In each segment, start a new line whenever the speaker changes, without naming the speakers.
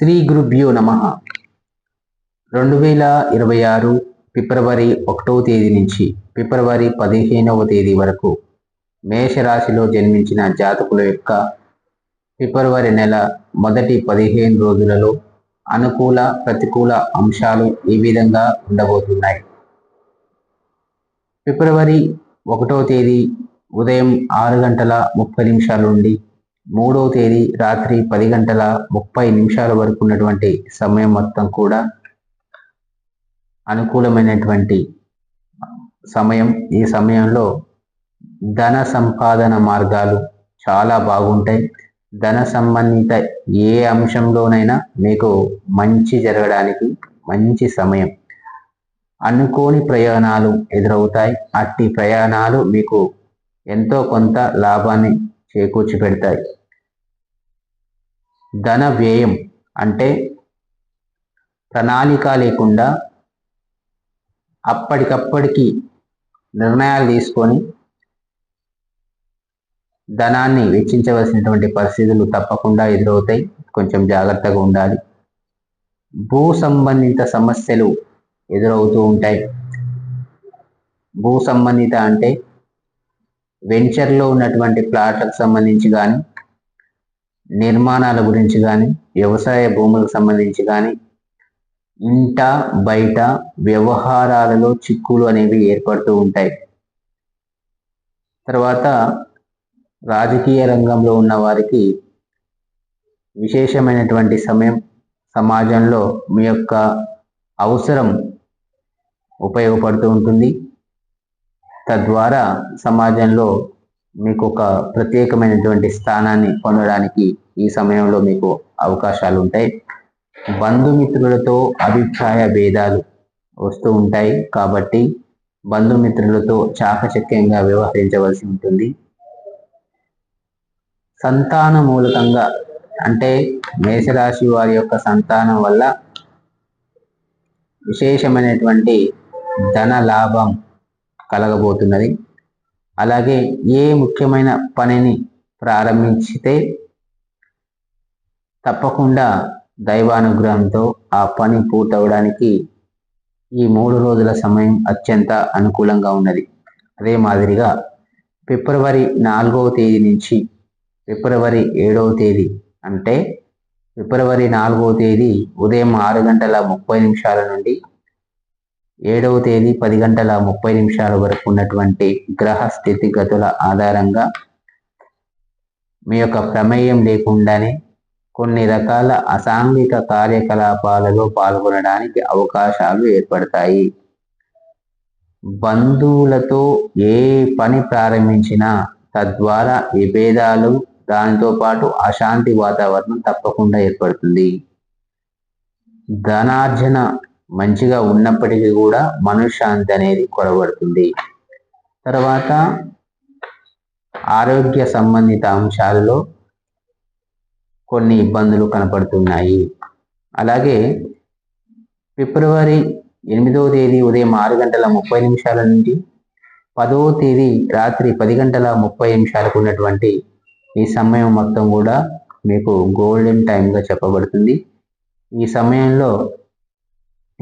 శ్రీ గురుభ్యో నమ. రెండు వేల ఇరవై ఆరు ఫిబ్రవరి ఒకటవ తేదీ నుంచి ఫిబ్రవరి పదిహేనవ తేదీ వరకు మేషరాశిలో జన్మించిన జాతకుల యొక్క ఫిబ్రవరి నెల మొదటి పదిహేను రోజులలో అనుకూల ప్రతికూల అంశాలు ఈ విధంగా ఉండబోతున్నాయి. ఫిబ్రవరి ఒకటవ తేదీ ఉదయం ఆరు గంటల ముప్పై నిమిషాల నుండి మూడవ తేదీ రాత్రి పది గంటల ముప్పై నిమిషాల వరకు ఉన్నటువంటి సమయం మొత్తం కూడా అనుకూలమైనటువంటి సమయం. ఈ సమయంలో ధన సంపాదన మార్గాలు చాలా బాగుంటాయి. ధన సంబంధిత ఏ అంశంలోనైనా మీకు మంచి జరగడానికి మంచి సమయం. అనుకోని ప్రయాణాలు ఎదురవుతాయి. అట్టి ప్రయాణాలు మీకు ఎంతో కొంత లాభాన్ని చేకూర్చి పెడతాయి ధన వ్యయం అంటే ప్రణాళిక లేకుండా అప్పటికప్పటికి నిర్ణయాలు తీసుకొని ధనాన్ని వెచ్చించవలసినటువంటి పరిస్థితులు తప్పకుండా ఎదురవుతాయి. కొంచెం జాగ్రత్తగా ఉండాలి. భూ సంబంధిత సమస్యలు ఎదురవుతూ ఉంటాయి. భూ సంబంధిత అంటే వెంచర్లో ఉన్నటువంటి ప్లాట్లకు సంబంధించి కానీ నిర్మాణాల గురించి కానీ వ్యవసాయ భూములకు సంబంధించి కానీ ఇంట బయట వ్యవహారాలలో చిక్కులు అనేవి ఏర్పడుతూ ఉంటాయి. తర్వాత రాజకీయ రంగంలో ఉన్న వారికి విశేషమైనటువంటి సమయం సమాజంలో మీ యొక్క అవసరం ఉపయోగపడుతూ ఉంటుంది. తద్వారా సమాజంలో మీకు ఒక ప్రత్యేకమైనటువంటి స్థానాన్ని పొందడానికి ఈ సమయంలో మీకు అవకాశాలు ఉంటాయి బంధుమిత్రులతో అభిప్రాయ భేదాలు వస్తూ ఉంటాయి. కాబట్టి బంధుమిత్రులతో చాకచక్యంగా వ్యవహరించవలసి ఉంటుంది. సంతాన మూలకంగా అంటే మేషరాశి వారి యొక్క సంతానం వల్ల విశేషమైనటువంటి ధన లాభం కలగబోతున్నది. అలాగే ఏ ముఖ్యమైన పనిని ప్రారంభించితే తప్పకుండా దైవానుగ్రహంతో ఆ పని పూర్తవడానికి ఈ మూడు రోజుల సమయం అత్యంత అనుకూలంగా ఉన్నది. అదే మాదిరిగా ఫిబ్రవరి నాలుగవ తేదీ నుంచి ఫిబ్రవరి ఏడవ తేదీ అంటే ఫిబ్రవరి నాలుగవ తేదీ ఉదయం ఆరు గంటల ముప్పై నిమిషాల నుండి ఏడవ తేదీ పది గంటల ముప్పై నిమిషాల వరకు ఉన్నటువంటి గ్రహ స్థితిగతుల ఆధారంగా మీ యొక్క ప్రమేయం లేకుండానే కొన్ని రకాల అసాంఘిక కార్యకలాపాలలో పాల్గొనడానికి అవకాశాలు ఏర్పడతాయి. బంధువులతో ఏ పని ప్రారంభించినా తద్వారా విభేదాలు దానితో పాటు అశాంతి వాతావరణం తప్పకుండా ఏర్పడుతుంది. ధనార్జన మంచిగా ఉన్నప్పటికీ కూడా మనశ్శాంతి అనేది కొరబడుతుంది తర్వాత ఆరోగ్య సంబంధిత అంశాలలో కొన్ని ఇబ్బందులు కనపడుతున్నాయి. అలాగే ఫిబ్రవరి ఎనిమిదవ తేదీ ఉదయం ఆరు గంటల ముప్పై నిమిషాల నుండి పదవ తేదీ రాత్రి పది గంటల ముప్పై నిమిషాలకు ఉన్నటువంటి ఈ సమయం మొత్తం కూడా మీకు గోల్డెన్ టైంగా చెప్పబడుతుంది. ఈ సమయంలో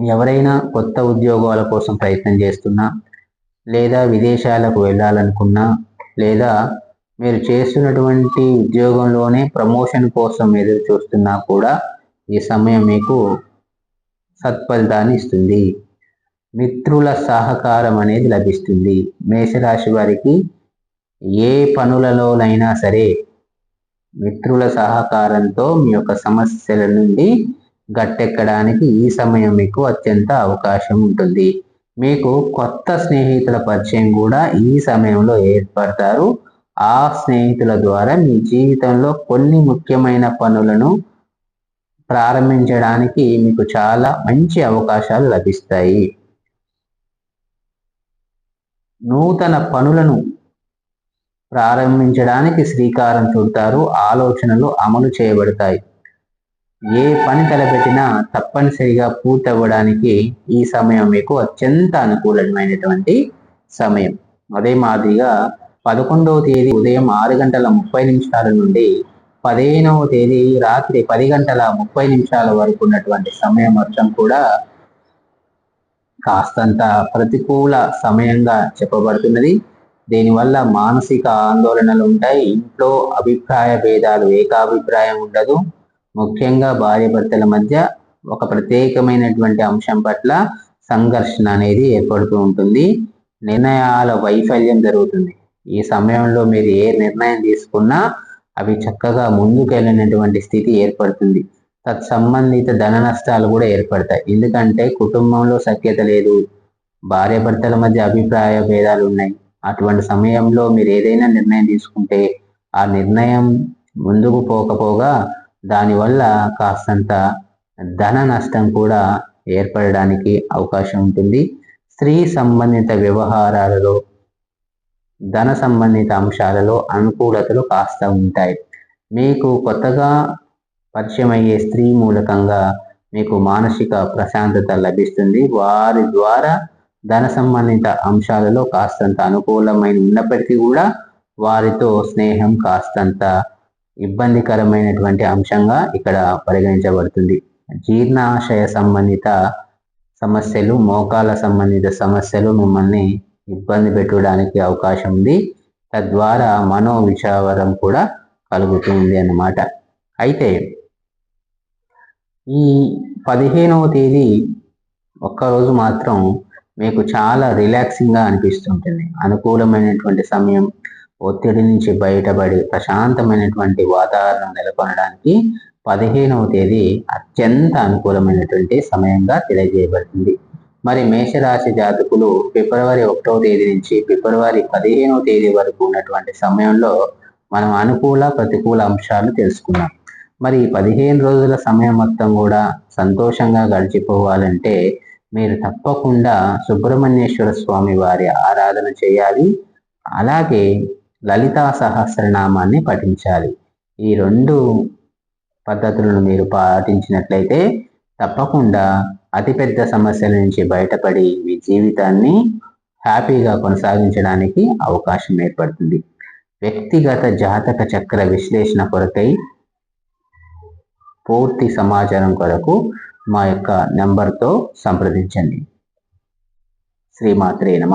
ఎవరైనా కొత్త ఉద్యోగాల కోసం ప్రయత్నం చేస్తున్నా లేదా విదేశాలకు వెళ్ళాలనుకున్నా లేదా మీరు చేస్తున్నటువంటి ఉద్యోగంలోనే ప్రమోషన్ కోసం ఎదురు చూస్తున్నా కూడా ఈ సమయం మీకు సత్ఫలితాన్ని ఇస్తుంది. మిత్రుల సహకారం అనేది లభిస్తుంది. మేషరాశి వారికి ఏ పనులలోనైనా సరే మిత్రుల సహకారంతో మీ యొక్క సమస్యల నుండి గట్టెక్కడానికి ఈ సమయం మీకు అత్యంత అవకాశం ఉంటుంది. మీకు కొత్త స్నేహితుల పరిచయం కూడా ఈ సమయంలో ఏర్పడతారు. ఆ స్నేహితుల ద్వారా మీ జీవితంలో కొన్ని ముఖ్యమైన పనులను ప్రారంభించడానికి మీకు చాలా మంచి అవకాశాలు లభిస్తాయి. నూతన పనులను ప్రారంభించడానికి శ్రీకారం చుడతారు. ఆలోచనలు అమలు చేయబడతాయి. ఏ పని తలపెట్టినా తప్పనిసరిగా పూర్తవ్వడానికి ఈ సమయం మీకు అత్యంత అనుకూలమైనటువంటి సమయం. అదే మాదిరిగా పదకొండవ తేదీ ఉదయం ఆరు గంటల ముప్పై నిమిషాల నుండి పదిహేనవ తేదీ రాత్రి పది గంటల ముప్పై నిమిషాల వరకు ఉన్నటువంటి సమయం వర్షం కూడా కాస్తంత ప్రతికూల సమయంగా చెప్పబడుతున్నది. దీనివల్ల మానసిక ఆందోళనలు ఉంటాయి. ఇంట్లో అభిప్రాయ భేదాలు ఏకాభిప్రాయం ఉండదు. ముఖ్యంగా భార్య భర్తల మధ్య ఒక ప్రత్యేకమైనటువంటి అంశం పట్ల సంఘర్షణ అనేది ఏర్పడుతూ ఉంటుంది. నిర్ణయాల వైఫల్యం జరుగుతుంది. ఈ సమయంలో మీరు ఏ నిర్ణయం తీసుకున్నా అవి చక్కగా ముందుకెళ్ళినటువంటి స్థితి ఏర్పడుతుంది. తత్సంబంధిత ధన నష్టాలు కూడా ఏర్పడతాయి. ఎందుకంటే కుటుంబంలో సఖ్యత లేదు. భార్యాభర్తల మధ్య అభిప్రాయ భేదాలు ఉన్నాయి. అటువంటి సమయంలో మీరు ఏదైనా నిర్ణయం తీసుకుంటే ఆ నిర్ణయం ముందుకు పోకపోగా దానివల్ల కాస్తంత ధన నష్టం కూడా ఏర్పడడానికి అవకాశం ఉంటుంది. స్త్రీ సంబంధిత వ్యవహారాలలో ధన సంబంధిత అంశాలలో అనుకూలతలు కాస్త ఉంటాయి. మీకు కొత్తగా పరిచయమయ్యే స్త్రీ మూలకంగా మీకు మానసిక ప్రశాంతత లభిస్తుంది. వారి ద్వారా ధన సంబంధిత అంశాలలో కాస్తంత అనుకూలమైన ఉన్నప్పటికీ కూడా వారితో స్నేహం కాస్తంత ఇబ్బందికరమైనటువంటి అంశంగా ఇక్కడ పరిగణించబడుతుంది. జీర్ణాశయ సంబంధిత సమస్యలు మోకాల సంబంధిత సమస్యలు మిమ్మల్ని ఇబ్బంది పెట్టడానికి అవకాశం ఉంది. తద్వారా మనో విచావరం కూడా కలుగుతుంది అన్నమాట. అయితే ఈ పదిహేనవ తేదీ ఒక్కరోజు మాత్రం మీకు చాలా రిలాక్సింగ్గా అనిపిస్తుంటుంది. అనుకూలమైనటువంటి సమయం ఒత్తిడి నుంచి బయటపడి ప్రశాంతమైనటువంటి వాతావరణం నెలకొనడానికి పదిహేనవ తేదీ అత్యంత అనుకూలమైనటువంటి సమయంగా తెలియజేయబడుతుంది. మరి మేషరాశి జాతకులు ఫిబ్రవరి ఒకటవ తేదీ నుంచి ఫిబ్రవరి పదిహేనవ తేదీ వరకు ఉన్నటువంటి సమయంలో మనం అనుకూల ప్రతికూల అంశాలు తెలుసుకున్నాం మరి పదిహేను రోజుల సమయం మొత్తం కూడా సంతోషంగా గడిచిపోవాలంటే మీరు తప్పకుండా సుబ్రహ్మణ్యేశ్వర స్వామి వారి ఆరాధన చేయాలి. అలాగే లలితా సహస్రనామాన్ని పఠించాలి. ఈ రెండు పద్ధతులను మీరు పాటించినట్లయితే తప్పకుండా అతిపెద్ద సమస్యల నుంచి బయటపడి మీ జీవితాన్ని హ్యాపీగా కొనసాగించడానికి అవకాశం ఏర్పడుతుంది. వ్యక్తిగత జాతక చక్ర విశ్లేషణ కొరకై పూర్తి సమాచారం కొరకు మా యొక్క నెంబర్తో సంప్రదించండి. శ్రీమాత్రే నమ.